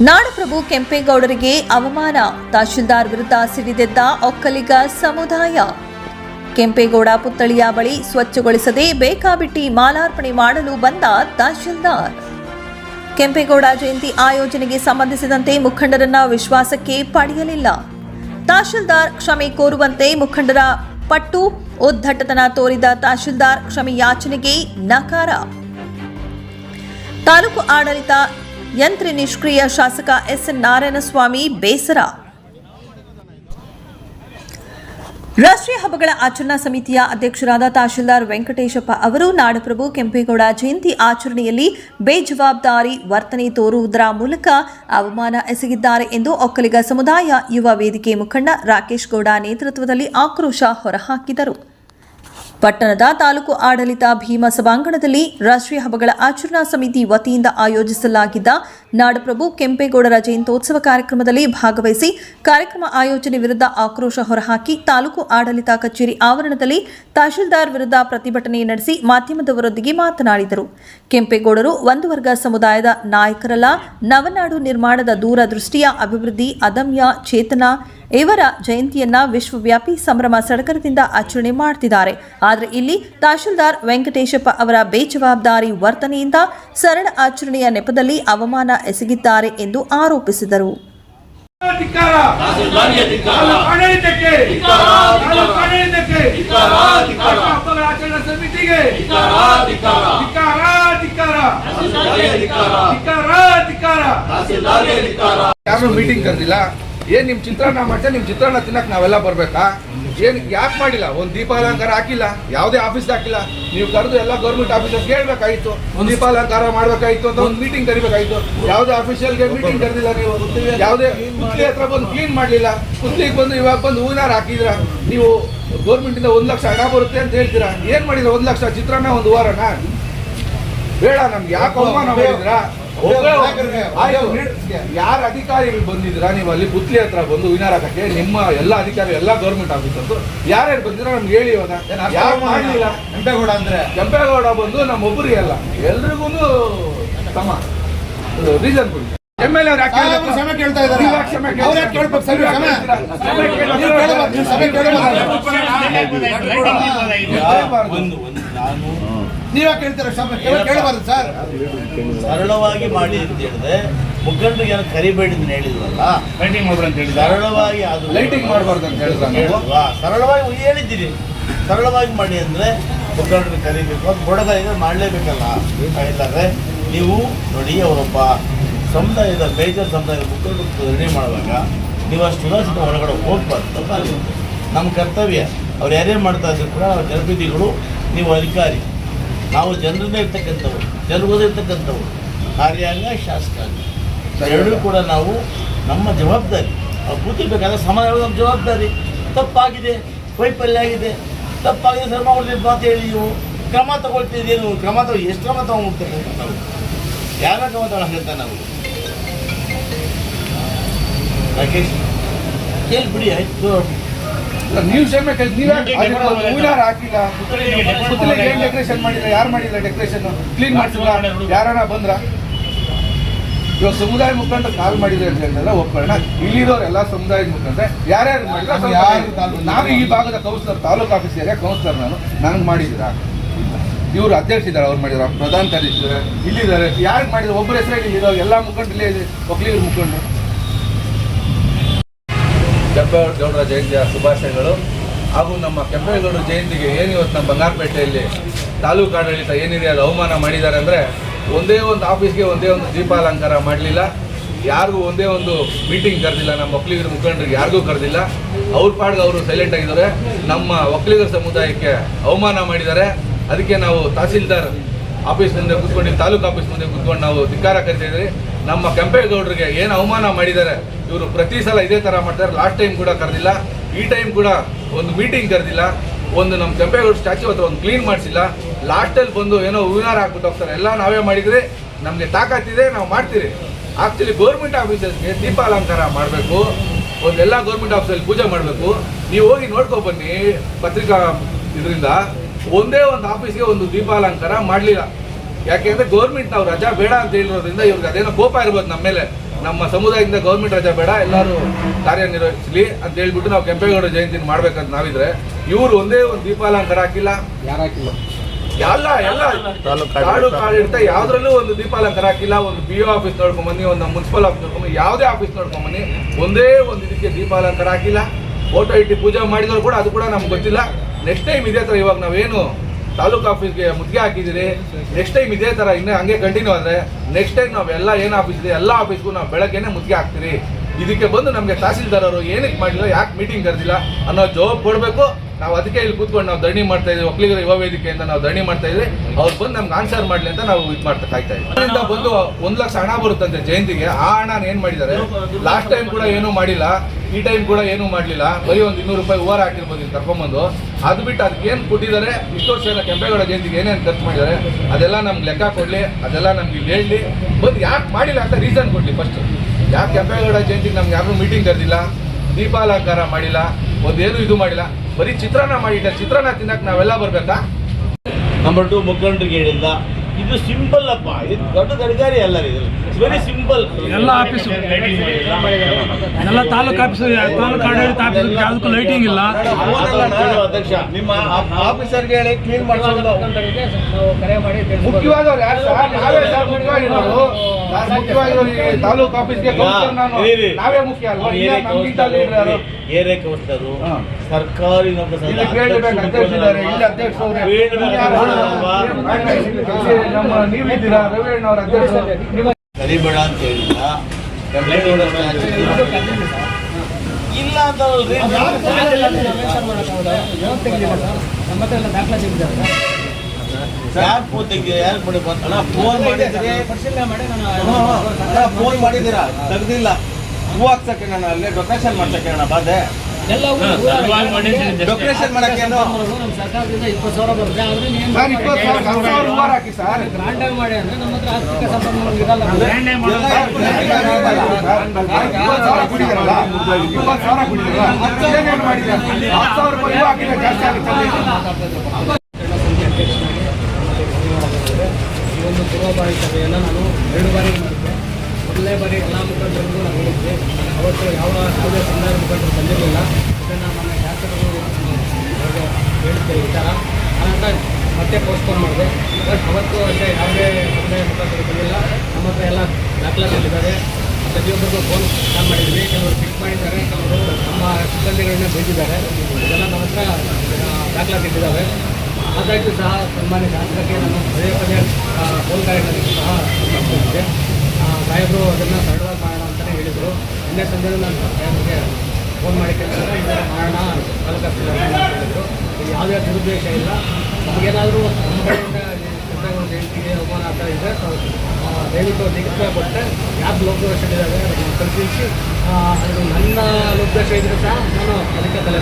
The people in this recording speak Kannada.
ನಾಡಪ್ರಭು ಕೆಂಪೇಗೌಡರಿಗೆ ಅವಮಾನ. ತಹಶೀಲ್ದಾರ್ ವಿರುದ್ಧ ಸಿಡಿದೆದ್ದ ಒಕ್ಕಲಿಗ ಸಮುದಾಯ. ಕೆಂಪೇಗೌಡ ಪುತ್ಥಳಿಯ ಬಳಿ ಸ್ವಚ್ಛಗೊಳಿಸದೆ ಬೇಕಾಬಿಟ್ಟಿ ಮಾಲಾರ್ಪಣೆ ಮಾಡಲು ಬಂದ ತಹಶೀಲ್ದಾರ್. ಕೆಂಪೇಗೌಡ ಜಯಂತಿ ಆಯೋಜನೆಗೆ ಸಂಬಂಧಿಸಿದಂತೆ ಮುಖಂಡರನ್ನ ವಿಶ್ವಾಸಕ್ಕೆ ಪಡೆಯಲಿಲ್ಲ. ತಹಶೀಲ್ದಾರ್ ಕ್ಷಮೆ ಕೋರುವಂತೆ ಮುಖಂಡರ ಪಟ್ಟು ಉದ್ದಟತನ ತೋರಿದ ತಹಶೀಲ್ದಾರ್ ಕ್ಷಮೆ ಯಾಚನೆಗೆ ನಕಾರ. ತಾಲೂಕು ಆಡಳಿತ ಯಂತ್ರ ನಿಷ್ಕ್ರಿಯ ಶಾಸಕ ಎಸ್ ಎನ್ ನಾರಾಯಣಸ್ವಾಮಿ ಬೇಸರ. ರಾಷ್ಟ್ರೀಯ ಹಬ್ಬಗಳ ಆಚರಣಾ ಸಮಿತಿಯ ಅಧ್ಯಕ್ಷರಾದ ತಹಶೀಲ್ದಾರ್ ವೆಂಕಟೇಶಪ್ಪ ಅವರು ನಾಡಪ್ರಭು ಕೆಂಪೇಗೌಡ ಜಯಂತಿ ಆಚರಣೆಯಲ್ಲಿ ಬೇಜವಾಬ್ದಾರಿ ವರ್ತನೆ ತೋರುವುದರ ಮೂಲಕ ಅವಮಾನ ಎಸಗಿದ್ದಾರೆ ಎಂದು ಒಕ್ಕಲಿಗ ಸಮುದಾಯ ಯುವ ವೇದಿಕೆ ಮುಖಂಡ ರಾಕೇಶ್ ಗೌಡ ನೇತೃತ್ವದಲ್ಲಿ ಆಕ್ರೋಶ ಹೊರಹಾಕಿದರು. ಪಟ್ಟಣದ ತಾಲೂಕು ಆಡಳಿತ ಭೀಮ ಸಭಾಂಗಣದಲ್ಲಿ ರಾಷ್ಟ್ರೀಯ ಹಬ್ಬಗಳ ಆಚರಣಾ ಸಮಿತಿ ವತಿಯಿಂದ ಆಯೋಜಿಸಲಾಗಿದ್ದ ನಾಡಪ್ರಭು ಕೆಂಪೇಗೌಡರ ಜಯಂತೋತ್ಸವ ಕಾರ್ಯಕ್ರಮದಲ್ಲಿ ಭಾಗವಹಿಸಿ ಕಾರ್ಯಕ್ರಮ ಆಯೋಜನೆ ವಿರುದ್ಧ ಆಕ್ರೋಶ ಹೊರಹಾಕಿ ತಾಲೂಕು ಆಡಳಿತ ಕಚೇರಿ ಆವರಣದಲ್ಲಿ ತಹಶೀಲ್ದಾರ್ ವಿರುದ್ಧ ಪ್ರತಿಭಟನೆ ನಡೆಸಿ ಮಾಧ್ಯಮದವರೊಂದಿಗೆ ಮಾತನಾಡಿದರು. ಕೆಂಪೇಗೌಡರು ಒಂದು ವರ್ಗ ಸಮುದಾಯದ ನಾಯಕರಲ್ಲ, ನವನಾಡು ನಿರ್ಮಾಣದ ದೂರದೃಷ್ಟಿಯ ಅಭಿವೃದ್ಧಿ, ಅದಮ್ಯ, ಚೇತನ ಇವರ ಜಯಂತಿಯನ್ನ ವಿಶ್ವವ್ಯಾಪಿ ಸಂಭ್ರಮ ಸಡಕರದಿಂದ ಆಚರಣೆ ಮಾಡ್ತಿದ್ದಾರೆ. ಆದರೆ ಇಲ್ಲಿ ತಹಶೀಲ್ದಾರ್ ವೆಂಕಟೇಶಪ್ಪ ಅವರ ಬೇಜವಾಬ್ದಾರಿ ವರ್ತನೆಯಿಂದ ಸರಳ ಆಚರಣೆಯ ನೆಪದಲ್ಲಿ ಅವಮಾನ ಎಸಗಿದ್ದಾರೆ ಎಂದು ಆರೋಪಿಸಿದರು. ಯಾರು ಮೀಟಿಂಗ್ ಕರೆದಿಲ್ಲ? ಏನ್ ನಿಮ್ಮ ಚಿತ್ರಾನ್ನ ಮಾಡ್ತಾ ನಿಮ್ಮ ಚಿತ್ರಾನ್ನ ತಿನ್ನಕ್ಕೆ ನಾವೆಲ್ಲ ಬರಬೇಕಾ? ಏನು ಯಾಕೆ ಮಾಡಿಲ್ಲ? ಒಂದು ದೀಪಾಲಂಕಾರ ಹಾಕಿಲ್ಲ. ಯಾವುದೇ ಆಫೀಸ್ ಹಾಕಿಲ್ಲ. ನೀವು ಕರೆದು ಎಲ್ಲ ಗೌರ್ಮೆಂಟ್ ಆಫೀಸರ್ ಕೇಳ್ಬೇಕಾಯ್ತು ಒಂದು ದೀಪಾಲಂಕಾರ ಮಾಡ್ಬೇಕಾಯ್ತು ಅಂತ ಒಂದು ಮೀಟಿಂಗ್ ಕರಿಬೇಕಾಯಿತು ಯಾವುದೇ ಗೆ ಮೀಟಿಂಗ್ ಕರೆದಿಲ್ಲ ನೀವು. ಯಾವುದೇ ಕುತ್ಲಿ ಹತ್ರ ಬಂದು ಕ್ಲೀನ್ ಮಾಡಲಿಲ್ಲ. ಕುತ್ಲಿಗೆ ಬಂದು ಇವಾಗ ಬಂದು ಹೂವಿನಾರ ಹಾಕಿದ್ರ. ನೀವು ಗೌರ್ಮೆಂಟಿಂದ ಇಂದ ಒಂದ್ ಲಕ್ಷ ಹಣ ಬರುತ್ತೆ ಅಂತ ಹೇಳ್ತೀರಾ? ಏನು ಮಾಡಿದ್ರ ಒಂದು ಲಕ್ಷ ಚಿತ್ರಾನ್ನ ಒಂದು ವಾರನ? ಬೇಡ ನಮ್ಗೆ. ಯಾಕೆ ಅವಮಾನ ಮಾಡಿದ್ರಾ? ಯಾರ ಅಧಿಕಾರಿಗಳು ಬಂದಿದ್ರ ನೀವು ಅಲ್ಲಿ ಪುತ್ಲಿ ಹತ್ರ ಬಂದು ವಿನಾರಕಕ್ಕೆ ನಿಮ್ಮ ಎಲ್ಲ ಅಧಿಕಾರಿ ಎಲ್ಲ ಗೌರ್ಮೆಂಟ್ ಆಫೀಸರ್ಸ್ ಯಾರ್ಯಾರು ಬಂದಿದ್ರ ನಮ್ಗೆ ಹೇಳಿ ಇವಾಗ. ಯಾರು ಮಾಡಲಿಲ್ಲ? ಕೆಂಪೇಗೌಡ ಅಂದ್ರೆ. ಕೆಂಪೇಗೌಡ ಬಂದು ನಮ್ಮ ಒಬ್ಬರಿಗೆ ಅಲ್ಲ ಎಲ್ರಿಗೂ ತಮ್ಮ ರೀಸನ್ ಕೊಡಿ. ಎಂ ಎಲ್ ಕ್ಷಮೆ ಕೇಳ್ತಾ ಇದ್ದಾರೆ. ಕೇಳ್ಬೇಕು? ಸರ್ ಕ್ಷಮೆ? ನೀವು ಕೇಳ್ತೀರ ಕೇಳಬಾರ್ದು ಸರ್. ಸರಳವಾಗಿ ಮಾಡಿ ಅಂತ ಹೇಳಿದ್ರೆ ಮುಖಂಡರಿಗೆ ಏನೋ ಕರಿಬೇಡಿ ಅಂತ ಹೇಳಿದ್ವಲ್ಲ? ಲೈಟಿಂಗ್ ಮಾಡ್ರಿ ಅಂತ ಹೇಳಿ ಸರಳವಾಗಿ ಅದು ಲೈಟಿಂಗ್ ಮಾಡಬಾರ್ದು ಅಂತ ಹೇಳಿದ್ರೆ ನೀವು? ಸರಳವಾಗಿ ಹೇಳಿದ್ದೀರಿ. ಸರಳವಾಗಿ ಮಾಡಿ ಅಂದ್ರೆ ಮುಖಂಡರಿಗೆ ಕರಿಬೇಕು ಅದು ಬುಡಗ ಇದೆ ಮಾಡಲೇಬೇಕಲ್ಲ? ಇಲ್ಲಾದ್ರೆ ನೀವು ನೋಡಿ ಅವರೊಬ್ಬ ಸಮುದಾಯದ ಮೇಜರ್ ಸಮುದಾಯದ ಮುಖಂಡರು ನಿರ್ಣಯ ಮಾಡುವಾಗ ನೀವು ಅಷ್ಟು ಸುಧಾರಿಸಿದ ಹೊರಗಡೆ ಹೋಗ್ಬಾರ್ದು. ನಮ್ಮ ಕರ್ತವ್ಯ. ಅವ್ರು ಯಾರೇ ಮಾಡ್ತಾ ಇದ್ರು ಕೂಡ ಅವ್ರ ಜನಪ್ರತಿನಿಧಿಗಳು ನೀವು ಅಧಿಕಾರಿ. ನಾವು ಜನರನ್ನೇ ಇರ್ತಕ್ಕಂಥವು ಜನರಿಗೆ ಇರ್ತಕ್ಕಂಥವ್ರು ಕಾರ್ಯಾಂಗ ಶಾಸಕಾಂಗ ಎರಡೂ ಕೂಡ ನಾವು ನಮ್ಮ ಜವಾಬ್ದಾರಿ. ಅವ್ರು ಕೂತಿರ್ಬೇಕಾದ್ರೆ ಹೇಳೋದು ನಮ್ಮ ಜವಾಬ್ದಾರಿ. ತಪ್ಪಾಗಿದೆ ವೈಫಲ್ಯ ಆಗಿದೆ ತಪ್ಪಾಗಿದೆ ಸರ್ ಮಾಡ್ಲಿ ಮಾತು ಹೇಳಿ ನೀವು ಕ್ರಮ ತಗೊಳ್ತಿದ್ದೀರಿ ಕ್ರಮ ತಗೊ ಎಷ್ಟು ಕ್ರಮ ತಗೊಂಡ್ಬಿಡ್ತೇವೆ ನಾವು. ಯಾರ ಕ್ರಮ ತಗೊಳ್ಳಂತ ಹೇಳ್ತಾ ನಾವು? ರಾಕೇಶ್ ಕೇಳ್ಬಿಡಿ ಆಯ್ತು. ನೀವು ನೀವೇ ಹೂವಿನಾರ ಹಾಕಿಲ್ಲ? ಸುತ್ತಲೇ ಏನ್ ಡೆಕೋರೇಷನ್ ಮಾಡಿಲ್ಲ ಯಾರು ಮಾಡಿಲ್ಲ ಡೆಕೋರೇಷನ್ ಕ್ಲೀನ್ ಮಾಡಿಸಿಲ್ಲ ಯಾರನ್ನ ಬಂದ್ರ? ಇವಾಗ ಸಮುದಾಯ ಮುಖಂಡ ಕಾಲ್ ಮಾಡಿದ್ರೆ ಅಂತ ಹೇಳಿದ್ರೆ ಒಪ್ಪಣ ಇಲ್ಲಿರೋರು ಎಲ್ಲ ಸಮುದಾಯದ ಮುಖಂಡ್ರೆ ಯಾರ್ಯಾರು ಮಾಡಿದ್ರೆ ನಾನು ಈ ಭಾಗದ councillor taluk office area councillor ನಾನು. ನನಗೆ ಮಾಡಿದಿರ ಇವರು ಅಧ್ಯಕ್ಷ ಇದ್ದಾರೆ ಅವ್ರು ಮಾಡಿದ್ರು ಪ್ರಧಾನ ಕಾರ್ಯದರ್ಶಿ ಇದ್ದಾರೆ. ಇಲ್ಲಿದ್ದಾರೆ. ಯಾರಿಗೆ ಮಾಡಿದ್ರು? ಒಬ್ಬರ ಹೆಸರಾಗಿ ಇರೋ ಎಲ್ಲ ಮುಖಂಡರಲ್ಲೇ ಇದೆ. ಒಕ್ಕಲಿಗರ ಮುಖಂಡರು. ಕೆಂಪೇಗೌಡರ ಜಯಂತಿಯ ಶುಭಾಶಯಗಳು. ಹಾಗೂ ನಮ್ಮ ಕೆಂಪೇಗೌಡರ ಜಯಂತಿಗೆ ಏನು ಇವತ್ತು ನಮ್ಮ ಬಂಗಾರಪೇಟೆಯಲ್ಲಿ ತಾಲೂಕು ಆಡಳಿತ ಏನಿದೆ ಅದು ಅವಮಾನ ಮಾಡಿದ್ದಾರೆ ಅಂದರೆ ಒಂದೇ ಒಂದು ಆಫೀಸ್ಗೆ ಒಂದೇ ಒಂದು ದೀಪಾಲಂಕಾರ ಮಾಡಲಿಲ್ಲ. ಯಾರಿಗೂ ಒಂದೇ ಒಂದು ಮೀಟಿಂಗ್ ಕರೆದಿಲ್ಲ. ನಮ್ಮ ಒಕ್ಕಲಿಗರ ಮುಖಂಡರಿಗೆ ಯಾರಿಗೂ ಕರೆದಿಲ್ಲ. ಅವ್ರ ಪಾಡ್ಗೆ ಅವರು ಸೈಲೆಂಟ್ ಆಗಿದ್ದಾರೆ. ನಮ್ಮ ಒಕ್ಕಲಿಗರ ಸಮುದಾಯಕ್ಕೆ ಅವಮಾನ ಮಾಡಿದ್ದಾರೆ. ಅದಕ್ಕೆ ನಾವು ತಹಸೀಲ್ದಾರ್ ಆಫೀಸ್ ಮುಂದೆ ಕೂತ್ಕೊಂಡು, ತಾಲೂಕು ಆಫೀಸ್ ಮುಂದೆ ಕೂತ್ಕೊಂಡು ನಾವು ಧಿಕ್ಕಾರ ಕರಿತಾ ನಮ್ಮ ಕೆಂಪೇಗೌಡರಿಗೆ ಏನು ಅವಮಾನ ಮಾಡಿದ್ದಾರೆ ಇವರು ಪ್ರತಿ ಸಲ ಇದೇ ಥರ ಮಾಡ್ತಾರೆ. ಲಾಸ್ಟ್ ಟೈಮ್ ಕೂಡ ಕರೆದಿಲ್ಲ. ಈ ಟೈಮ್ ಕೂಡ ಒಂದು ಮೀಟಿಂಗ್ ಕರೆದಿಲ್ಲ. ಒಂದು ನಮ್ಮ ಕೆಂಪೇಗೌಡ ಸ್ಟ್ಯಾಚ್ಯೂ ಅಥವಾ ಒಂದು ಕ್ಲೀನ್ ಮಾಡಿಸಿಲ್ಲ. ಲಾಸ್ಟಲ್ಲಿ ಬಂದು ಏನೋ ಹೂವಿನಾರ ಹಾಕ್ಬಿಟ್ಟು ಹೋಗ್ತಾರೆ. ಎಲ್ಲ ನಾವೇ ಮಾಡಿದರೆ ನಮಗೆ ತಾಕತ್ತಿದೆ ನಾವು ಮಾಡ್ತೀರಿ. ಆ್ಯಕ್ಚುಲಿ ಗೌರ್ಮೆಂಟ್ ಆಫೀಸರ್ಸ್ಗೆ ದೀಪಾಲಂಕಾರ ಮಾಡಬೇಕು. ಒಂದೆಲ್ಲ ಗೌರ್ಮೆಂಟ್ ಆಫೀಸಲ್ಲಿ ಪೂಜೆ ಮಾಡಬೇಕು. ನೀವು ಹೋಗಿ ನೋಡ್ಕೊ ಬನ್ನಿ ಪತ್ರಿಕಾ ಇದರಿಂದ. ಒಂದೇ ಒಂದು ಆಫೀಸ್ಗೆ ಒಂದು ದೀಪಾಲಂಕಾರ ಮಾಡಲಿಲ್ಲ. ಯಾಕೆಂದ್ರೆ ಗೌರ್ಮೆಂಟ್ ನಾವು ರಜಾ ಬೇಡ ಅಂತ ಹೇಳಿರೋದ್ರಿಂದ ಇವ್ರಿಗೆ ಅದೇನೋ ಕೋಪ ಇರ್ಬೋದು ನಮ್ಮ ಮೇಲೆ. ನಮ್ಮ ಸಮುದಾಯದಿಂದ ಗೌರ್ಮೆಂಟ್ ರಜಾ ಬೇಡ ಎಲ್ಲರೂ ಕಾರ್ಯನಿರ್ವಹಿಸಲಿ ಅಂತ ಹೇಳ್ಬಿಟ್ಟು ನಾವು ಕೆಂಪೇಗೌಡ ಜಯಂತಿನ ಮಾಡ್ಬೇಕಂತ ನಾವಿದ್ರೆ ಇವರು ಒಂದೇ ಒಂದು ದೀಪಾಲಂಕಾರ ಹಾಕಿಲ್ಲ. ಯಾರಾಕಿಲ್ಲ ಎಲ್ಲ ಎಲ್ಲ. ಕಾಡು ಕಾಡಿಡ್ತಾ ಯಾವ್ದ್ರಲ್ಲೂ ಒಂದು ದೀಪಾಲಂಕಾರ ಹಾಕಿಲ್ಲ ಒಂದು ಬಿ ಒ ಆಫೀಸ್ ನೋಡ್ಕೊಂಬನ್ನಿ ಒಂದು ಮುನ್ಸಿಪಲ್ ಆಫೀಸ್ ನೋಡ್ಕೊಂಬನ್ನಿ ಯಾವುದೇ ಆಫೀಸ್ ನೋಡ್ಕೊಂಬನ್ನಿ ಒಂದೇ ಒಂದು ಇದಕ್ಕೆ ದೀಪಾಲಂಕಾರ ಹಾಕಿಲ್ಲ. ಫೋಟೋ ಇಟ್ಟು ಪೂಜೆ ಮಾಡಿದ್ರು ಕೂಡ ಅದು ಕೂಡ ನಮ್ಗೆ ಗೊತ್ತಿಲ್ಲ. ನೆಕ್ಸ್ಟ್ ಟೈಮ್ ಇದೇ ಥರ ಇವಾಗ ನಾವೇನು ತಾಲೂಕು ಆಫೀಸ್ಗೆ ಮುದ್ದೆ ಹಾಕಿದ್ದೀರಿ. ನೆಕ್ಸ್ಟ್ ಟೈಮ್ ಇದೇ ಥರ ಇನ್ನೂ ಹಂಗೆ ಕಂಟಿನ್ಯೂ ಆದರೆ ನೆಕ್ಸ್ಟ್ ಟೈಮ್ ನಾವೆಲ್ಲ ಏನು ಆಫೀಸ್ ಇದೆ, ಎಲ್ಲ ಆಫೀಸ್ಗೂ ನಾವು ಬೆಳಗ್ಗೆನೆ ಮುದ್ದೆ ಹಾಕ್ತೀರಿ. ಇದಕ್ಕೆ ಬಂದು ನಮಗೆ ತಹಸೀಲ್ದಾರ್ ಅವರು ಏನಕ್ಕೆ ಮಾಡಿಲ್ಲ, ಯಾಕೆ ಮೀಟಿಂಗ್ ಕರೆದಿಲ್ಲ ಅನ್ನೋ ಜವಾಬ್ ಕೊಡಬೇಕು. ನಾವು ಅದಕ್ಕೆ ಇಲ್ಲಿ ಕೂತ್ಕೊಂಡು ನಾವು ಧರಣಿ ಮಾಡ್ತಾ ಇದ್ದೀವಿ. ಒಕ್ಕಲಿಗರ ಯುವ ವೇದಿಕೆ ಅಂತ ನಾವು ಧರಣಿ ಮಾಡ್ತಾ ಇದ್ದೀವಿ. ಅವ್ರು ಬಂದು ನಮ್ಗೆ ಆನ್ಸರ್ ಮಾಡಲಿ ಅಂತ ನಾವು ಇದು ಮಾಡ್ತಾ ಕಾಯ್ತಾ ಇದ್ದೀವಿ. ಬಂದು ಒಂದು ಲಕ್ಷ ಹಣ ಬರುತ್ತಂತೆ ಜಯಂತಿಗೆ. ಆ ಹಣ ಏನು ಮಾಡಿದ್ದಾರೆ? ಲಾಸ್ಟ್ ಟೈಮ್ ಕೂಡ ಏನೂ ಮಾಡಿಲ್ಲ. ಈ ಟೈಮ್ ಕೂಡ ಏನೂ ಮಾಡಲಿಲ್ಲ. ಬರೀ ಒಂದು ಇನ್ನೂರು ರೂಪಾಯಿ ಓವರ್ ಹಾಕಿರ್ಬೋದು ಕರ್ಕೊಂಬಂದು. ಅದು ಬಿಟ್ಟು ಅದಕ್ಕೆ ಏನು ಕೊಟ್ಟಿದ್ದಾರೆ? ಇಷ್ಟು ವರ್ಷ ಎಲ್ಲ ಕೆಂಪೇಗೌಡ ಜಯಂತಿಗೆ ಏನೇನು ಖರ್ಚು ಮಾಡಿದ್ದಾರೆ? ಅದೆಲ್ಲ ನಮ್ಗೆ ಲೆಕ್ಕ ಕೊಡಲಿ, ಅದೆಲ್ಲ ನಮ್ಗೆ ಇಲ್ಲಿ ಹೇಳಲಿ. ಬಂದು ಯಾಕೆ ಮಾಡಿಲ್ಲ ಅಂತ ರೀಸನ್ ಕೊಡಲಿ ಫಸ್ಟ್ ಯಾಕೆ ಕೆಂಪೇಗೌಡ ಜಯಂತಿಗೆ ನಮ್ಗೆ ಯಾರು ಮೀಟಿಂಗ್ ಕರೆದಿಲ್ಲ? ದೀಪಾಲಂಕಾರ ಮಾಡಿಲ್ಲ. ಒಂದೇನು ಇದು ಮಾಡಿಲ್ಲ. ಬರೀ ಚಿತ್ರಾನ್ನ ಮಾಡಿಟ್ಟ ಚಿತ್ರಾನ್ನ ತಿನ್ನಕ್ಕೆ ನಾವೆಲ್ಲ ಬರ್ಬೇಕಾ? ನಂಬರ್ ಟು ಮುಖಂಡರಿಗೆ ಹೇಳಿಲ್ಲ ಇದು ಸಿಂಪಲ್ ಅಪ್ಪ. ಇದು ದೊಡ್ಡ ಗಡಿಗಾರಿ ಅಲ್ಲ ಇದು. ವೆರಿ ಸಿಂಪಲ್ ಎಲ್ಲ ಆಫೀಸ್. ಎಲ್ಲ ತಾಲೂಕು ಆಫೀಸ್ ತಾಲೂಕು ಆಡಳಿತ ಆಫೀಸ್ ಯಾವುದಕ್ಕೂ ಲೈಟಿಂಗ್ ಇಲ್ಲ. ಅಧ್ಯಕ್ಷ ನಿಮ್ಮ ಆಫೀಸರ್ಗೆ ಹೇಳಿ ಕ್ಲೀನ್ ಮಾಡಿಸೋದು. ಮುಖ್ಯವಾದವ್ರು ಯಾರು ಸರ್? ನಾವೇ ಸರ್. ತಾಲೂಕು ಆಫೀಸ್ಗೆ. ನಾವೇ ಮುಖ್ಯ ಕೌನ್ಸಿಲರು. ಸರ್ಕಾರಿ ನೀವಿದ್ದೀರಾ ರವಿ ಅಣ್ಣವ್ರ ಅಧ್ಯಕ್ಷರು ನಿಮ್ಮ ಕರಿಬೇಡ ಅಂತ ಹೇಳಿಲ್ಲ ಇಲ್ಲ ಅಂತ ಅಲ್ರಿ. ಯಾರ್ ಫೋನ್ ತೆಗ್ದಿರ ಯಾರು ಮಾಡಿ ಅಲ್ಲ ಫೋನ್ ಮಾಡಿದ್ರೆ ಫೋನ್ ಮಾಡಿದ್ದೀರಾ? ತೆಗ್ದಿಲ್ಲ. ಹೂ ಹಾಕ್ಸಕ್ಕೆ ನಾನು ಅಲ್ಲೇ ಡೊಕೇಶನ್ ಮಾಡ್ಸಕ್ಕೆ ಅಣ್ಣ ಬಾದೆ. ಡೊಕೇಶನ್ ಮಾಡಕ್ಕೇನು ಸರ್ಕಾರದಿಂದ ಇಪ್ಪತ್ತು ಸಾವಿರ ಬರುತ್ತೆ. ಆದ್ರೆ ನೀವು ಸರ್ ಇಪ್ಪತ್ತು ಸಾವಿರ ಹತ್ತು ಸಾವಿರ ಹೂವಾರ ಹಾಕಿ ಸರ್. ಗ್ರಾಂಡ್ ಆಗಿ ಮಾಡಿ ಅಂದ್ರೆ ನಮ್ಮ ಹತ್ರ ಆರ್ಥಿಕ ಸಂಪನ್ಮೂಲ ಇರಲ್ಲ. ಇಪ್ಪತ್ತು ಸಾವಿರ ಕುಡಿದಾರಲ್ಲ ಇಪ್ಪತ್ತು ಸಾವಿರ ಕುಡಿದಾರಲ್ಲ ಏನೇನು ಮಾಡಿದ್ದಾರೆ? ಹತ್ತು ಸಾವಿರ ರೂಪಾಯಿ ಹೂ ಹಾಕಿದ್ರೆ ಜಾಸ್ತಿ ಆಗುತ್ತೆ ಒಂದು ಪೂರ್ವಭಾವಿ ಸಭೆಯನ್ನು ನಾನು ಎರಡು ಬಾರಿ ಮಾಡಿದ್ದೆ. ಮೊದಲನೇ ಬಾರಿ ಎಲ್ಲ ಮುಖಂಡರಿಗೂ ನಾನು ಹೇಳಿದ್ದೆ. ಅವತ್ತು ಯಾವ ಯಾವುದೇ ಸಂದರ್ಭ ಮುಖಂಡರು ಬಂದಿರಲಿಲ್ಲ. ಇದನ್ನು ನಮ್ಮ ಶಾಸಕರು ಹೇಳಿದ್ದೆ ಈ ಥರ ಆನಂತರ ಮತ್ತೆ ಪೋಸ್ಟ್ಪೋನ್ ಮಾಡಿದೆ. ಬಟ್ ಅವತ್ತು ಅಷ್ಟೇ ಯಾವುದೇ ಸಮುದಾಯ ಮುಖಂಡರು ಬಂದಿಲ್ಲ. ನಮ್ಮ ಹತ್ರ ಎಲ್ಲ ದಾಖಲಾತಿಗಳಿದ್ದಾರೆ ಪ್ರತಿಯೊಬ್ಬರಿಗೂ ಫೋನ್ ಕಾಲ್ ಮಾಡಿದ್ವಿ. ಕೆಲವರು ಪಿಕ್ ಮಾಡಿದ್ದಾರೆ. ಕೆಲವರು ನಮ್ಮ ಸಿಬ್ಬಂದಿಗಳನ್ನ ಬಂದಿದ್ದಾರೆ ಇದೆಲ್ಲ ನಮ್ಮ ಹತ್ರ ದಾಖಲಾತಿ ದಾಖಲಾತಿಗಳಿದ್ದಾವೆ. ಆದಾಗ್ಯೂ ಸಹ ಸನ್ಮಾನ್ಯ ಶಾಸಕರಿಗೆ ನಾನು ಪದೇ ಪದೇ ಫೋನ್ ಕಾರ್ಯಗಳನ್ನು ಸಹ ಆ, ಸಾಹೇಬರು ಅದನ್ನು ಸರಳವಾಗಿ ಮಾಡೋಣ ಅಂತಲೇ ಹೇಳಿದರು. ನಿನ್ನೆ ಸಂಜೆ ನಾನು ಸಾಹೇಬರಿಗೆ ಫೋನ್ ಮಾಡಿ ಕೇಳಿದ್ರೆ ಇದರ ಮಾಡೋಣ ಕಲಕತ್ತಿಲ್ಲ ಹೇಳಿದರು. ಯಾವುದೇ ದುರುದ್ದೇಶ ಇಲ್ಲ. ನಮಗೇನಾದರೂ ನಮ್ಮ ಜಯಂತಿಗೆ ಅವಮಾನ ಆಗ್ತಾ ಆ, ದಯವಿಟ್ಟು ನಿಗದಿತ ಕೊಟ್ಟೆ ಯಾರು ಲೋಪದೋಷಗಳಿದ್ದಾವೆ ಅದನ್ನು ಆ, ಅದು ನನ್ನ ಲೋಪದೋಷ ಇದ್ದರೆ ಸಹ ನಾನು ಅದಕ್ಕೆ ತಲೆ